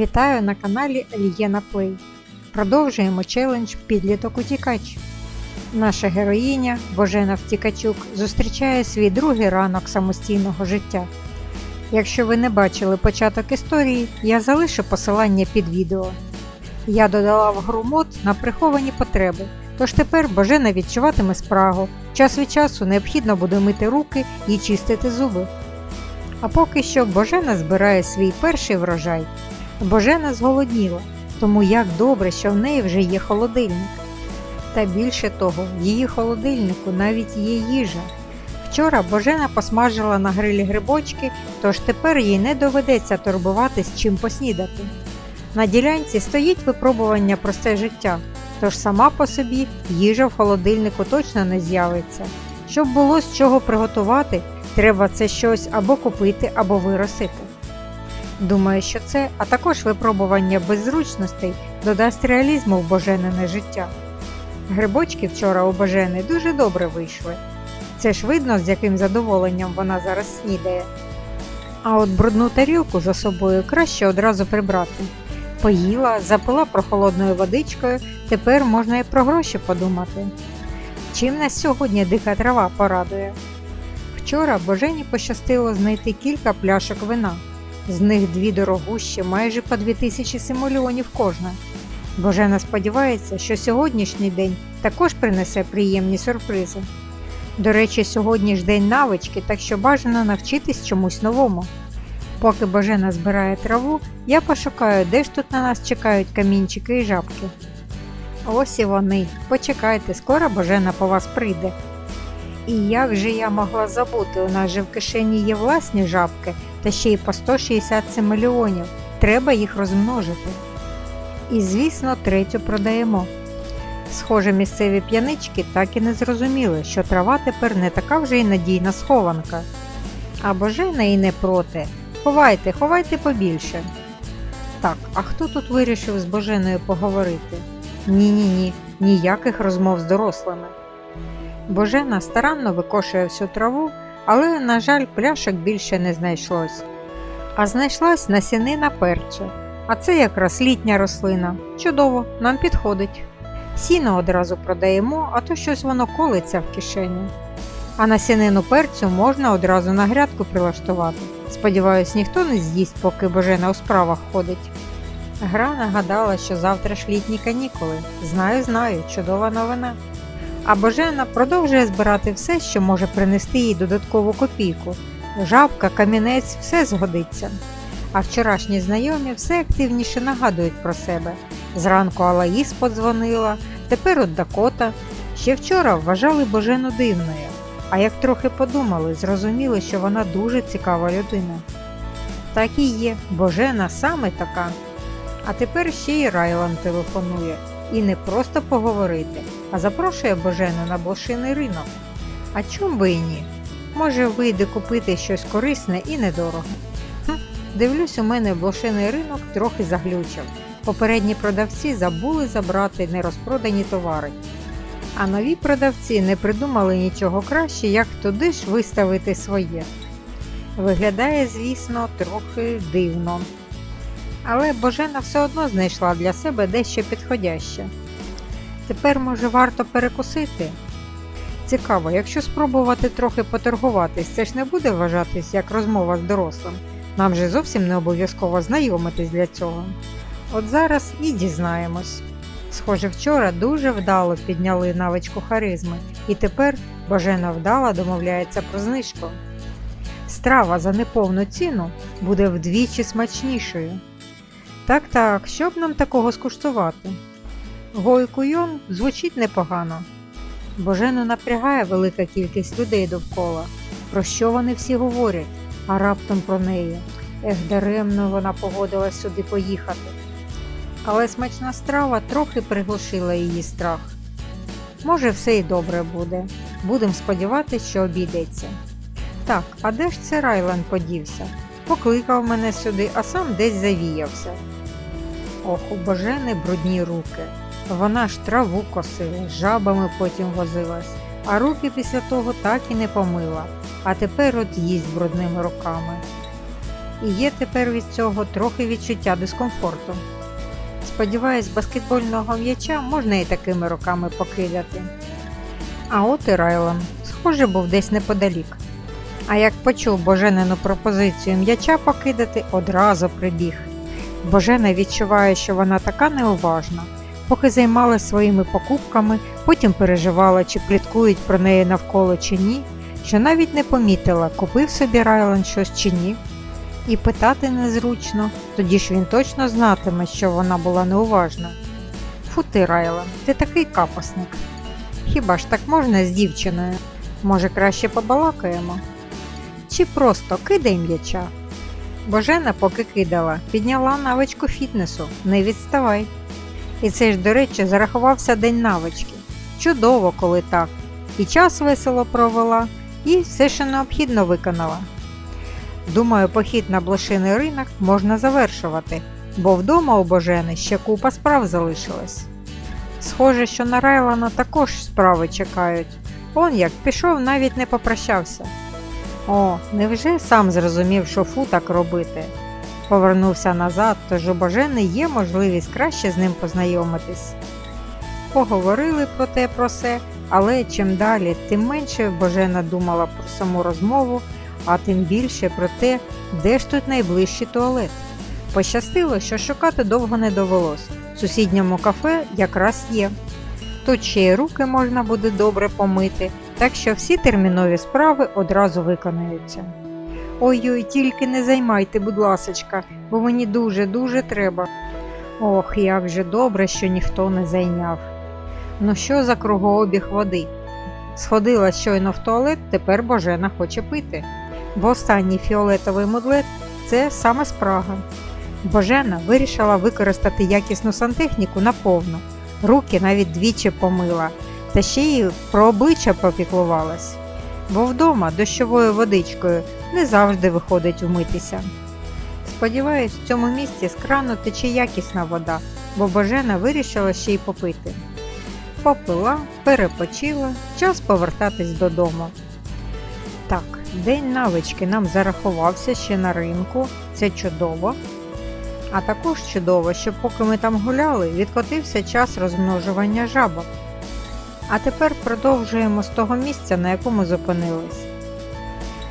Вітаю на каналі Лієна Плей. Продовжуємо челендж Підліток утікач. Наша героїня Божена Втікачук зустрічає свій другий ранок самостійного життя. Якщо ви не бачили початок історії, я залишу посилання під відео. Я додала в гру мод на приховані потреби, тож тепер Божена відчуватиме спрагу. Час від часу необхідно буде мити руки і чистити зуби. А поки що Божена збирає свій перший врожай. Божена зголодніла, тому як добре, що в неї вже є холодильник. Та більше того, в її холодильнику навіть є їжа. Вчора Божена посмажила на грилі грибочки, тож тепер їй не доведеться турбуватись чим поснідати. На ділянці стоїть випробування просте життя, тож сама по собі їжа в холодильнику точно не з'явиться. Щоб було з чого приготувати, треба це щось або купити, або виростити. Думаю, що це, а також випробування без зручностей додасть реалізму в боженине життя. Грибочки вчора у Божени дуже добре вийшли. Це ж видно, з яким задоволенням вона зараз снідає. А от брудну тарілку за собою краще одразу прибрати. Поїла, запила прохолодною водичкою, тепер можна і про гроші подумати. Чим нас сьогодні дика трава порадує? Вчора Божені пощастило знайти кілька пляшок вина. З них дві дорогущі, майже по 2000 симольонів кожна. Божена сподівається, що сьогоднішній день також принесе приємні сюрпризи. До речі, сьогодні ж день навички, так що бажано навчитись чомусь новому. Поки Божена збирає траву, я пошукаю, де ж тут на нас чекають камінчики і жабки. Ось і вони. Почекайте, скоро Божена по вас прийде. І як же я могла забути, у нас же в кишені є власні жабки, та ще й по 167 мільйонів. Треба їх розмножити. І, звісно, третю продаємо. Схоже, місцеві п'янички так і не зрозуміли, що трава тепер не така вже й надійна схованка. А Божена і не проти. Ховайте, ховайте побільше. Так, а хто тут вирішив з Боженою поговорити? Ні-ні ні, ніяких розмов з дорослими. Божена старанно викошує всю траву, але, на жаль, пляшок більше не знайшлось. А знайшлась насінина перцю. А це якраз літня рослина. Чудово, нам підходить. Сіно одразу продаємо, а то щось воно колиться в кишені. А насінину перцю можна одразу на грядку прилаштувати. Сподіваюсь, ніхто не з'їсть, поки Божена у справах ходить. Гра нагадала, що завтра ж літні канікули. Знаю, знаю, чудова новина. А Божена продовжує збирати все, що може принести їй додаткову копійку. Жабка, камінець, все згодиться. А вчорашні знайомі все активніше нагадують про себе. Зранку Алаїс подзвонила, тепер от Дакота. Ще вчора вважали Божену дивною, а як трохи подумали, зрозуміли, що вона дуже цікава людина. Так і є, Божена саме така. А тепер ще й Райлан телефонує. І не просто поговорити, а запрошує Божену на блошиний ринок. А чом би і ні? Може, вийде купити щось корисне і недорого. Хм, дивлюсь, у мене блошиний ринок трохи заглючив. Попередні продавці забули забрати нерозпродані товари. А нові продавці не придумали нічого краще, як туди ж виставити своє. Виглядає, звісно, трохи дивно. Але Божена все одно знайшла для себе дещо підходяще. Тепер, може, варто перекусити? Цікаво, якщо спробувати трохи поторгуватись, це ж не буде вважатись як розмова з дорослим. Нам же зовсім не обов'язково знайомитись для цього. От зараз і дізнаємось. Схоже, вчора дуже вдало підняли навичку харизми, і тепер Божена вдала домовляється про знижку. Страва за неповну ціну буде вдвічі смачнішою. Так так, що б нам такого скуштувати? Гойкуйон звучить непогано. Божену напрягає велика кількість людей довкола. Про що вони всі говорять, а раптом про неї. Ех, даремно вона погодилась сюди поїхати. Але смачна страва трохи приглушила її страх. Може, все і добре буде. Будемо сподіватися, що обійдеться. Так, а де ж це Райлан подівся? Покликав мене сюди, а сам десь завіявся. Ох, у божени брудні руки. Вона ж траву косила, жабами потім возилась, а руки після того так і не помила, а тепер от їсть брудними руками. і є тепер від цього трохи відчуття дискомфорту. Сподіваюсь, баскетбольного м'яча можна і такими руками покидати. А от і Райлан, схоже, був десь неподалік. А як почув Боженину пропозицію м'яча покидати, одразу прибіг. Божена відчуває, що вона така неуважна, поки займалась своїми покупками, потім переживала, чи пліткують про неї навколо чи ні, що навіть не помітила, купив собі Райлан щось чи ні. І питати незручно, тоді ж він точно знатиме, що вона була неуважна. Фу ти, Райлан, ти такий капосник. Хіба ж так можна з дівчиною? Може, краще побалакаємо? Чи просто кидай м'яча? Божена, поки кидала, підняла навичку фітнесу, не відставай. І це ж, до речі, зарахувався день навички. Чудово, коли так. І час весело провела, і все, що необхідно виконала. Думаю, похід на блошиний ринок можна завершувати, бо вдома у Божени ще купа справ залишилась. Схоже, що на Райлана також справи чекають. Он як пішов, навіть не попрощався. О, невже сам зрозумів, що фу так робити? Повернувся назад, тож у Божени є можливість краще з ним познайомитись. Поговорили про те про се, але чим далі, тим менше Божена думала про саму розмову, а тим більше про те, де ж тут найближчий туалет. Пощастило, що шукати довго не довелось. В сусідньому кафе якраз є. Тут ще й руки можна буде добре помити, так що всі термінові справи одразу виконаються. Ой-ой, тільки не займайте, будь ласочка, бо мені дуже-дуже треба. Ох, як же добре, що ніхто не зайняв. Ну що за кругообіг води? Сходила щойно в туалет, тепер Божена хоче пити. Бо останній фіолетовий мудлет це саме спрага. Божена вирішила використати якісну сантехніку наповну. Руки навіть двічі помила, та ще й про обличчя попіклувалась. Бо вдома дощовою водичкою не завжди виходить умитися. Сподіваюсь, в цьому місці з крану тече якісна вода, бо Божена вирішила ще й попити. Попила, перепочила, час повертатись додому. Так, день навички нам зарахувався ще на ринку, це чудово. А також чудово, що поки ми там гуляли, відкотився час розмножування жабок. А тепер продовжуємо з того місця, на якому зупинились.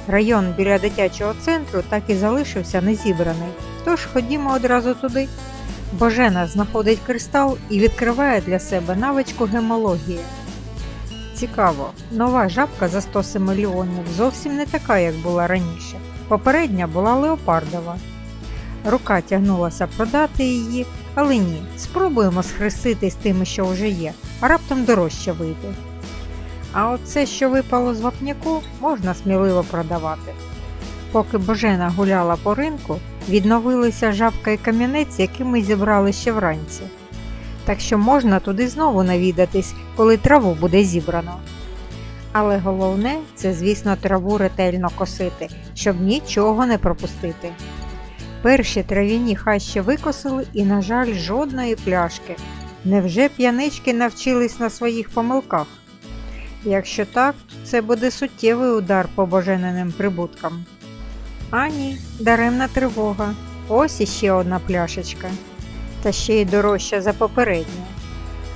Район біля дитячого центру так і залишився незібраний, тож ходімо одразу туди. Божена знаходить кристал і відкриває для себе навичку гемології. Цікаво, нова жабка за 100 мільйонів зовсім не така, як була раніше. Попередня була леопардова. Рука тягнулася продати її, але ні, спробуємо схрестити з тими, що вже є, а раптом дорожче вийде. А оце, що випало з вапняку, можна сміливо продавати. Поки Божена гуляла по ринку, відновилися жабка і кам'янець, які ми зібрали ще вранці. Так що можна туди знову навідатись, коли траву буде зібрано. Але головне це, звісно, траву ретельно косити, щоб нічого не пропустити. Перші трав'яні хащі викосили і, на жаль, жодної пляшки. Невже п'янички навчились на своїх помилках? Якщо так, це буде суттєвий удар по божениним прибуткам. А ні, даремна тривога. Ось іще одна пляшечка. Та ще й дорожча за попередню.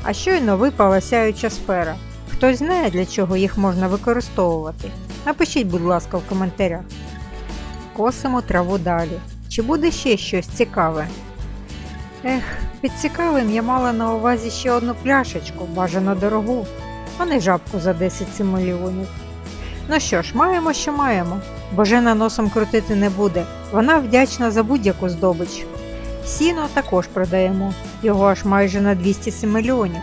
А щойно випала сяюча сфера. Хтось знає, для чого їх можна використовувати? Напишіть, будь ласка, в коментарях. Косимо траву далі. Чи буде ще щось цікаве? Ех, під цікавим я мала на увазі ще одну пляшечку, бажано дорогу, а не жабку за 10 мільйонів. Ну що ж, маємо, що маємо. Божена носом крутити не буде, вона вдячна за будь-яку здобич. Сіно також продаємо, його аж майже на 200 мільйонів.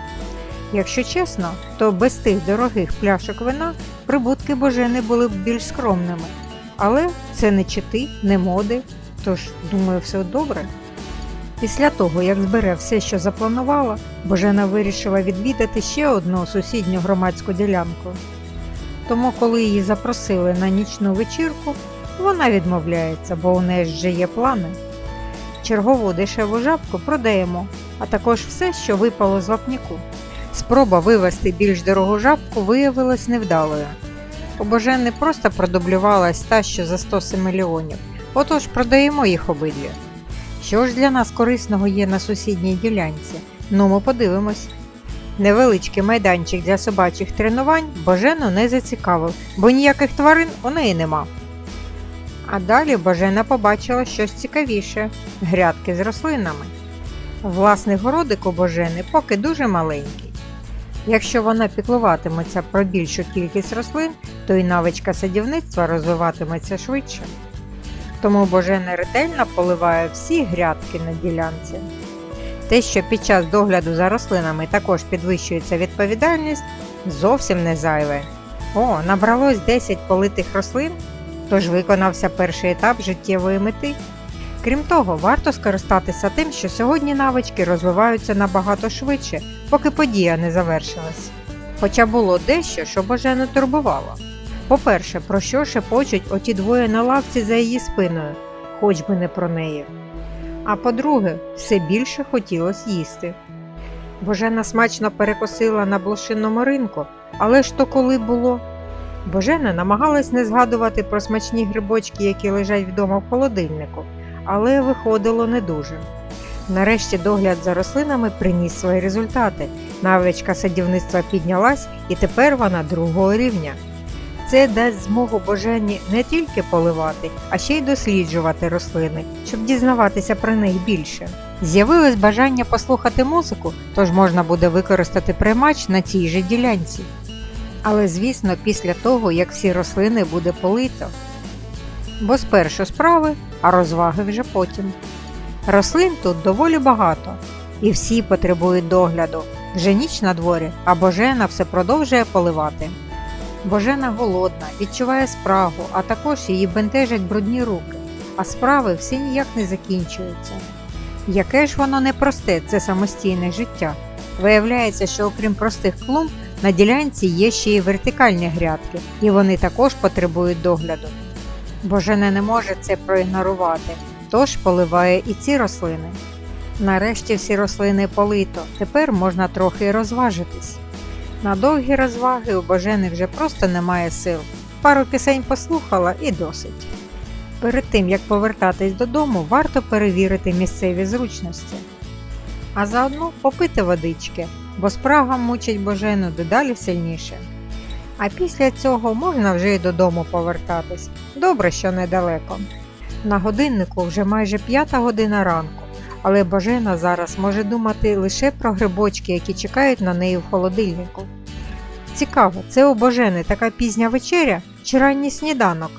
Якщо чесно, то без тих дорогих пляшок вина прибутки Божени були б більш скромними. Але це не чити, не моди, тож, думаю, все добре. Після того, як збере все, що запланувала, Божена вирішила відвідати ще одну сусідню громадську ділянку. Тому, коли її запросили на нічну вечірку, вона відмовляється, бо у неї вже є плани. Чергову дешеву жабку продаємо, а також все, що випало з вапняку. Спроба вивести більш дорогу жабку виявилась невдалою. У Божени просто продублювалась та, що за 100 мільйонів, Отож продаємо їх обидві. Що ж для нас корисного є на сусідній ділянці? Ну, ми подивимось. Невеличкий майданчик для собачих тренувань Божену не зацікавив, бо ніяких тварин у неї нема. А далі Божена побачила щось цікавіше грядки з рослинами. Власний городик у Божени поки дуже маленький. Якщо вона піклуватиметься про більшу кількість рослин, то і навичка садівництва розвиватиметься швидше. Тому Божена ретельно поливає всі грядки на ділянці. Те, що під час догляду за рослинами також підвищується відповідальність, зовсім не зайве. О, набралось 10 политих рослин, тож виконався перший етап життєвої мети. Крім того, варто скористатися тим, що сьогодні навички розвиваються набагато швидше, поки подія не завершилась. Хоча було дещо, що Божену турбувало. По-перше, про що шепочуть оті двоє на лавці за її спиною, хоч би не про неї. А по-друге, все більше хотілося їсти. Божена смачно перекосила на блошинному ринку, але ж то коли було. Божена намагалась не згадувати про смачні грибочки, які лежать вдома в холодильнику, але виходило не дуже. Нарешті догляд за рослинами приніс свої результати. Навичка садівництва піднялась, і тепер вона другого рівня. Це дасть змогу Божені не тільки поливати, а ще й досліджувати рослини, щоб дізнаватися про них більше. З'явилось бажання послухати музику, тож можна буде використати приймач на цій же ділянці. Але, звісно, після того, як всі рослини буде полито. Бо спершу справи, а розваги вже потім. Рослин тут доволі багато, і всі потребують догляду. Вже ніч на дворі, а Божена все продовжує поливати. Божена голодна, відчуває спрагу, а також її бентежать брудні руки, а справи всі ніяк не закінчуються. Яке ж воно непросте, це самостійне життя. Виявляється, що окрім простих клумб, на ділянці є ще й вертикальні грядки, і вони також потребують догляду. Божена не може це проігнорувати, тож поливає і ці рослини. Нарешті всі рослини полито, тепер можна трохи розважитись. На довгі розваги у Божени вже просто немає сил. Пару пісень послухала і досить. Перед тим як повертатись додому, варто перевірити місцеві зручності. А заодно попити водички, бо спрага мучить Божену дедалі сильніше. А після цього можна вже й додому повертатись. Добре, що недалеко. На годиннику вже майже п'ята година ранку, але Божена зараз може думати лише про грибочки, які чекають на неї в холодильнику. Цікаво, це у Божени така пізня вечеря чи ранній сніданок?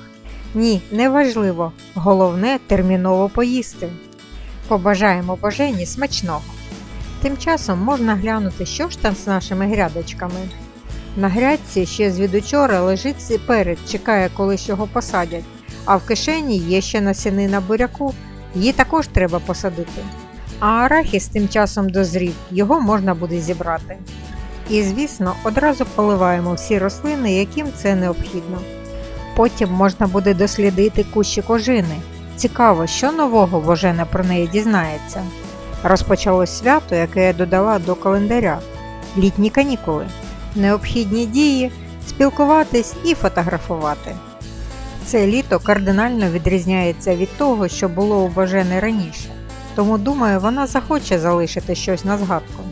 Ні, неважливо. Головне терміново поїсти. Побажаємо Божені смачного. Тим часом можна глянути, що ж там з нашими грядочками. На грядці ще звідучора лежить перед, чекає, коли його посадять, а в кишені є ще насінина буряку, її також треба посадити. А арахіс тим часом дозрів, його можна буде зібрати. І, звісно, одразу поливаємо всі рослини, яким це необхідно. Потім можна буде дослідити кущі кожини. Цікаво, що нового Божена про неї дізнається. Розпочалось свято, яке я додала до календаря літні канікули, необхідні дії, спілкуватись і фотографувати. Це літо кардинально відрізняється від того, що було у Божени раніше, тому думаю, вона захоче залишити щось на згадку.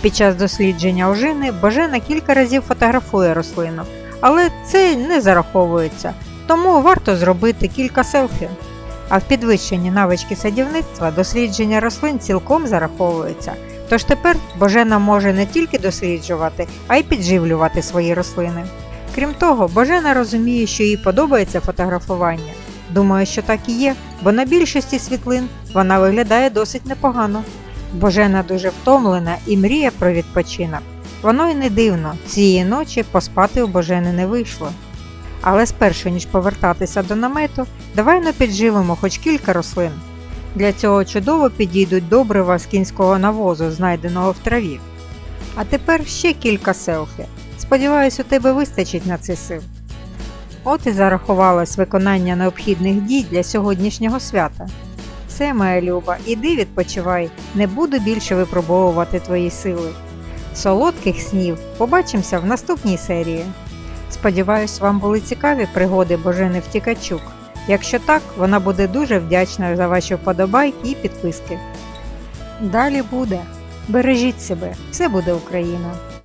Під час дослідження ожини Божена кілька разів фотографує рослину, але це не зараховується, тому варто зробити кілька селфі. А в підвищенні навички садівництва дослідження рослин цілком зараховується. Тож тепер Божена може не тільки досліджувати, а й підживлювати свої рослини. Крім того, Божена розуміє, що їй подобається фотографування. Думаю, що так і є, бо на більшості світлин вона виглядає досить непогано. Божена дуже втомлена і мріє про відпочинок. Воно й не дивно, цієї ночі поспати у Божени не вийшло. Але спершу, ніж повертатися до намету, давай не підживимо хоч кілька рослин. Для цього чудово підійдуть добрива з кінського навозу, знайденого в траві. А тепер ще кілька селфі. Сподіваюсь, у тебе вистачить на це сил. От і зарахувалось виконання необхідних дій для сьогоднішнього свята. Все, моя люба, іди відпочивай, не буду більше випробовувати твої сили. Солодких снів побачимося в наступній серії. Сподіваюсь, вам були цікаві пригоди Божени Втікачук. Якщо так, вона буде дуже вдячна за ваші вподобайки і підписки. Далі буде. Бережіть себе, все буде Україна!